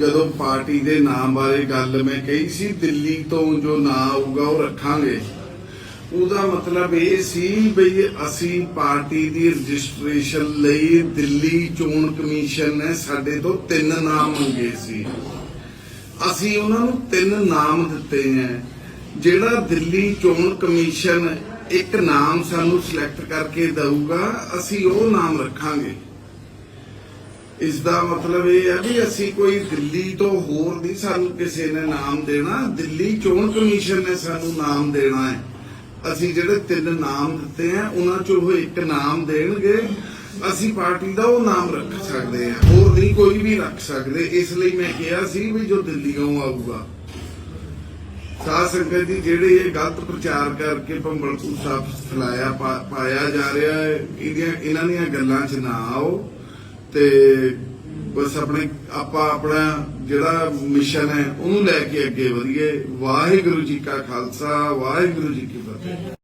ਜਦੋਂ ਪਾਰਟੀ ਦੇ ਨਾਮ ਬਾਰੇ ਗੱਲ ਮੈਂ ਕਹੀ ਸੀ, ਦਿੱਲੀ ਤੋਂ ਜੋ ਨਾਂ ਆਊਗਾ ਉਹ ਰੱਖਾਂਗੇ। ਉਹਦਾ ਮਤਲਬ ਇਹ ਸੀ ਬਈ ਅਸੀਂ ਪਾਰਟੀ ਦੀ ਰਜਿਸਟ੍ਰੇਸ਼ਨ ਲਈ ਦਿੱਲੀ ਚੋਣ ਕਮਿਸ਼ਨ ਨੇ ਸਾਡੇ ਤੋਂ ਤਿੰਨ ਨਾਮ ਮੰਗੇ ਸੀ। ਅਸੀਂ ਉਹਨਾਂ ਨੂੰ ਤਿੰਨ ਨਾਮ ਦਿੱਤੇ ਹੈ ਜਿਹੜਾ ਦਿੱਲੀ ਚੋਣ ਕਮਿਸ਼ਨ ਇੱਕ ਨਾਮ ਸਾਨੂੰ ਸਿਲੈਕਟ ਕਰਕੇ ਦਊਗਾ, ਅਸੀਂ ਉਹ ਨਾਮ ਰੱਖਾਂਗੇ। ਇਸ ਦਾ ਮਤਲਬ ਇਹ ਹੈ ਵੀ ਅਸੀਂ ਕੋਈ ਦਿੱਲੀ ਤੋਂ ਹੋਰ ਨਹੀਂ ਸਾਨੂੰ ਕਿਸੇ ਨੇ ਨਾਮ ਦੇਣਾ। ਦਿੱਲੀ ਚੋਣ ਕਮਿਸ਼ਨ ਨੇ ਸਾਨੂੰ ਨਾਮ ਦੇਣਾ ਹੈ। ਅਸੀਂ ਜਿਹੜੇ ਤਿੰਨ ਨਾਮ ਦਿੱਤੇ ਆ ਉਹਨਾਂ ਚੋਂ ਉਹ ਇੱਕ ਨਾਮ ਦੇਣਗੇ। ਅਸੀਂ ਪਾਰਟੀ ਦਾ ਉਹ ਨਾਮ ਰੱਖ ਸਕਦੇ ਆ ਹੋਰ ਨਹੀਂ ਕੋਈ ਵੀ ਰੱਖ ਸਕਦੇ। ਇਸ ਲਈ ਮੈਂ ਕਿਹਾ ਸੀ ਵੀ ਜੋ ਦਿੱਲੀੋਂ ਆਊਗਾ। ਸਾਧ ਸੰਗਤ ਜੀ, ਜਿਹੜੇ ਇਹ ਗਲਤ ਪ੍ਰਚਾਰ ਕਰਕੇ ਭੰਬਲਪੁਰ ਸਾਹਿਬ ਫੈਲਾਇਆ ਪਾਇਆ ਜਾ ਰਿਹਾ ਹੈ, ਇਹਦੀਆਂ, ਇਹਨਾਂ ਦੀਆਂ ਗੱਲਾਂ 'ਚ ਨਾ ਆਓ। ਤੇ ਬਸ ਆਪਣੇ, ਆਪਾਂ ਆਪਣਾ ਜਿਹੜਾ ਮਿਸ਼ਨ ਹੈ, ਉਹਨੂੰ ਲੈ ਕੇ ਅੱਗੇ ਵਧੀਏ। ਵਾਹਿਗੁਰੂ ਜੀ ਕਾ ਖਾਲਸਾ, ਵਾਹਿਗੁਰੂ ਜੀ ਕੀ ਫਤਿਹ।